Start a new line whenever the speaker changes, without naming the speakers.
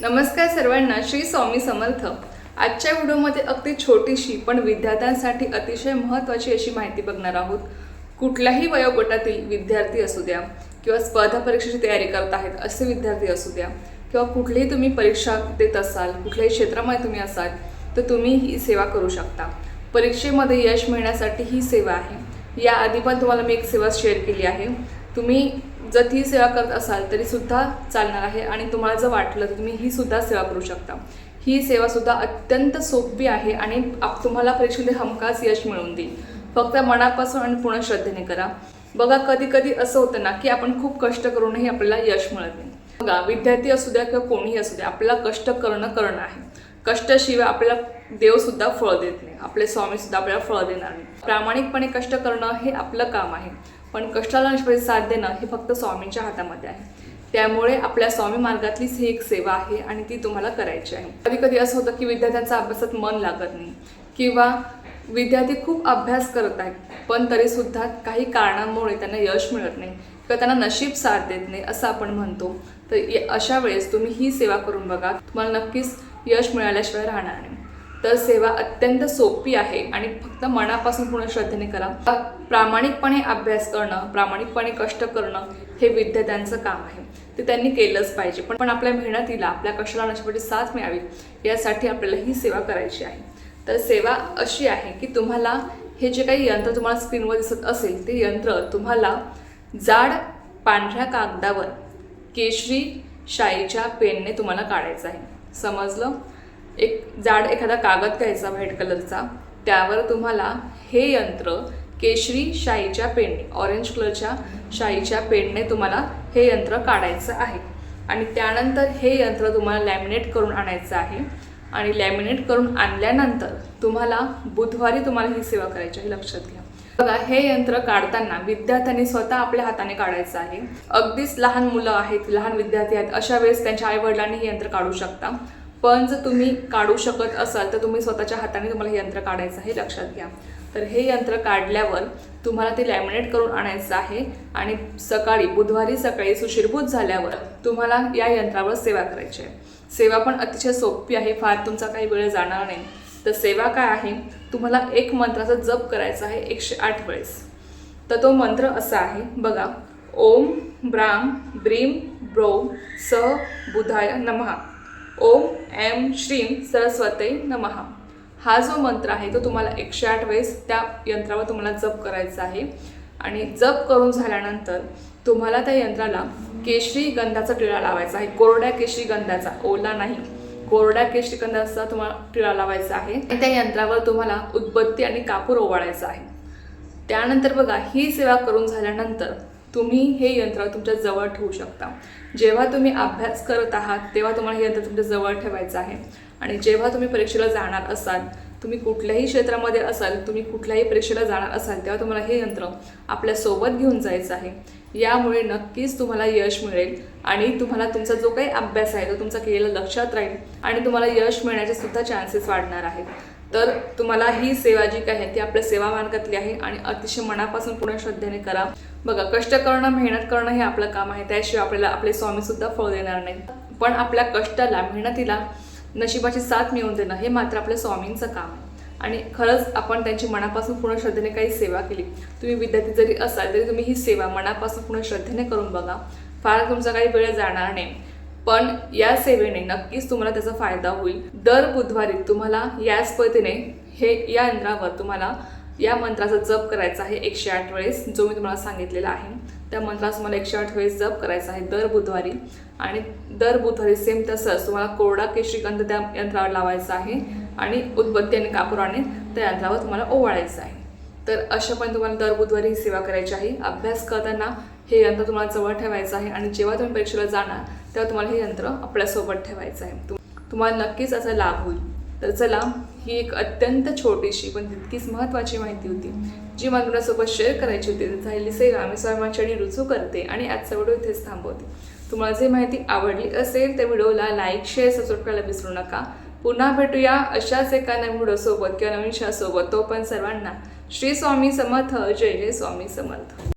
नमस्कार सर्वांना श्री स्वामी समर्थ. आजच्या व्हिडिओमध्ये अगदी छोटीशी पण विद्यार्थ्यांसाठी अतिशय महत्त्वाची अशी माहिती बघणार आहोत. कुठल्याही वयोगटातील विद्यार्थी असू द्या किंवा स्पर्धा परीक्षेची तयारी करत आहेत असे विद्यार्थी असू द्या किंवा कुठलीही तुम्ही परीक्षा देत असाल कुठल्याही क्षेत्रामध्ये तुम्ही असाल तर तुम्ही ही सेवा करू शकता. परीक्षेमध्ये यश मिळण्यासाठी ही सेवा आहे. याआधी पण तुम्हाला मी एक सेवा शेअर केली आहे. तुम्ही जर ती सेवा करत असाल तरी सुद्धा चालणार आहे आणि तुम्हाला जर वाटलं तर तुम्ही ही सुद्धा सेवा करू शकता. ही सेवा सुद्धा अत्यंत सोपी आहे आणि आप तुम्हाला परीक्षेमध्ये हमखास यश मिळवून देईल. फक्त मनापासून आणि पूर्ण श्रद्धेने करा. बघा कधी कधी असं होतं ना की आपण खूप कष्ट करूनही आपल्याला यश मिळत नाही. बघा विद्यार्थी असू द्या किंवा कोणीही असू द्या आपल्याला कष्ट करणं करणं आहे. कष्टाशिवाय आपल्याला देवसुद्धा फळ देत नाही. आपले स्वामीसुद्धा आपल्याला फळ देणार नाही. प्रामाणिकपणे कष्ट करणं हे आपलं काम आहे. पण कष्टाला निष्पत्ती साथ देणं हे फक्त स्वामींच्या हातामध्ये आहे. त्यामुळे आपल्या स्वामी मार्गातलीच ही एक सेवा आहे आणि ती तुम्हाला करायची आहे. कधी कधी असं होतं की विद्यार्थ्यांचा अभ्यासात मन लागत नाही किंवा विद्यार्थी खूप अभ्यास करत आहेत पण तरीसुद्धा काही कारणांमुळे त्यांना यश मिळत नाही किंवा त्यांना नशीब साथ देत नाही असं आपण म्हणतो. तर अशा वेळेस तुम्ही ही सेवा करून बघा. तुम्हाला नक्कीच यश मिळाल्याशिवाय राहणार नाही. तर सेवा अत्यंत सोपी आहे आणि फक्त मनापासून पूर्ण श्रद्धेने करा. प्रामाणिकपणे अभ्यास करणं प्रामाणिकपणे कष्ट करणं हे विद्यार्थ्यांचं काम आहे. ते त्यांनी केलंच पाहिजे. पण पण आपल्या मेहनतीला आपल्या कष्टाला नशिबाची साथ मिळावी यासाठी आपल्याला ही सेवा करायची आहे. तर सेवा अशी आहे की तुम्हाला हे जे काही यंत्र तुम्हाला स्क्रीनवर दिसत असेल ते यंत्र तुम्हाला जाड पांढऱ्या कागदावर केशरी शाईच्या पेनने तुम्हाला काढायचं आहे. समजलं? एक जाड एखादा कागद घ्यायचा व्हाईट कलरचा त्यावर तुम्हाला हे यंत्र केशरी शाईच्या पेंट ऑरेंज कलरच्या शाईच्या पेंटने तुम्हाला हे यंत्र काढायचं आहे. आणि त्यानंतर हे यंत्र तुम्हाला लॅमिनेट करून आणायचं आहे. आणि लॅमिनेट करून आणल्यानंतर तुम्हाला बुधवारी तुम्हाला ही सेवा करायची आहे. लक्षात घ्या. बघा हे यंत्र काढताना विद्यार्थ्यांनी स्वतः आपल्या हाताने काढायचं आहे. अगदीच लहान मुलं आहेत लहान विद्यार्थी आहेत अशा वेळेस त्यांच्या आईवडिलांनी हे यंत्र काढू शकता. पण जर तुम्ही काढू शकत असाल तर तुम्ही स्वतःच्या हाताने तुम्हाला हे यंत्र काढायचं आहे लक्षात घ्या. तर हे यंत्र काढल्यावर तुम्हाला ते लॅमिनेट करून आणायचं आहे आणि सकाळी बुधवारी सकाळी सुशिरभूत झाल्यावर तुम्हाला या यंत्रावर सेवा करायची आहे. सेवा पण अतिशय सोपी आहे फार तुमचा काही वेळ जाणार नाही. तर सेवा काय आहे? तुम्हाला एक मंत्राचा जप करायचा आहे एकशे आठ वेळेस. तर तो मंत्र असा आहे बघा ओम ब्राम ब्रीम ब्रोम स बुधाय नमः. ओम एम श्रीम सरस्वते नमः. हा जो मंत्र आहे तो तुम्हाला एकशे आठ वेळेस त्या यंत्रावर तुम्हाला जप करायचा आहे. आणि जप करून झाल्यानंतर तुम्हाला त्या यंत्राला केशरी गंधाचा टिळा लावायचा आहे. कोरड्या केशरी गंधाचा ओला नाही. कोरड्या केशरी गंधाचा तुम्हाला टिळा लावायचा आहे. आणि त्या यंत्रावर तुम्हाला उदबत्ती आणि कापूर ओवाळायचा आहे. त्यानंतर बघा ही सेवा करून झाल्यानंतर तुम्ही हे यंत्र तुमच्या जवळ ठेवू शकता. जेव्हा तुम्ही अभ्यास करत आहात तेव्हा तुम्हाला हे यंत्र तुमच्या जवळ ठेवायचं आहे. आणि जेव्हा तुम्ही परीक्षेला जाणार असाल तुम्ही कुठल्याही क्षेत्रामध्ये असाल तुम्ही कुठल्याही परीक्षेला जाणार असाल तेव्हा तुम्हाला हे यंत्र आपल्यासोबत घेऊन जायचं आहे. यामुळे नक्कीच तुम्हाला यश मिळेल आणि तुम्हाला तुमचा जो काही अभ्यास आहे तो तुमचा केलेला लक्षात राहील आणि तुम्हाला यश मिळण्याचे सुद्धा चान्सेस वाढणार आहेत. तर तुम्हाला ही सेवा जी काय आहे ती आपल्या सेवा मार्गातली आहे आणि अतिशय मनापासून पूर्ण श्रद्धेने करा. बघा कष्ट करणं मेहनत करणं हे आपलं काम आहे त्याशिवाय आपल्याला आपले स्वामी सुद्धा फळ देणार नाही पण आपल्या कष्टाला मेहनतीला नशिबाची साथ मिळवून देणं हे मात्र आपल्या स्वामींचं काम आहे. आणि खरंच आपण त्यांची मनापासून पूर्ण श्रद्धेने काही सेवा केली. तुम्ही विद्यार्थी जरी असाल तरी तुम्ही ही सेवा मनापासून पूर्ण श्रद्धेने करून बघा. फार तुमचा काही वेळ जाणार नाही. पण या सेवेने नक्कीच तुम्हाला त्याचा फायदा होईल. दर बुधवारी तुम्हाला याच पद्धतीने हे या यंत्रावर तुम्हाला या मंत्राचा जप करायचा आहे एकशे आठ वेळेस जो मी तुम्हाला सांगितलेला आहे. त्या मंत्रास तुम्हाला एकशे आठ वेळेस जप करायचा आहे दर बुधवारी. आणि दर बुधवारी सेम तसंच तुम्हाला कोरडा केशरीगंध त्या यंत्रावर लावायचा आहे आणि उदबत्ती आणि कापुराने त्या यंत्रावर तुम्हाला ओवाळायचं आहे. तर अशा पण तुम्हाला दर बुधवारी ही सेवा करायची आहे. अभ्यास करताना हे यंत्र तुम्हाला जवळ ठेवायचं आहे आणि जेव्हा तुम्ही परीक्षेला जाणार तेव्हा तुम्हाला हे यंत्र आपल्यासोबत ठेवायचं आहे. तुम्हाला नक्कीच असा लाभ होईल. तर चला ही एक अत्यंत छोटीशी पण तितकीच महत्त्वाची माहिती होती जी मला तुमच्यासोबत शेअर करायची होती. तर झालेली सेवा मी स्वामींच्यानी रुजू करते आणि आजचा व्हिडिओ इथेच थांबवते. तुम्हाला जी माहिती आवडली असेल त्या व्हिडिओला लाईक शेअर सबस्क्राईब करायला विसरू नका. पुन्हा भेटूया अशाच एका नवीन व्हिडिओसोबत किंवा नवीन सोबत तो पण सर्वांना श्री स्वामी समर्थ. जय जय स्वामी समर्थ.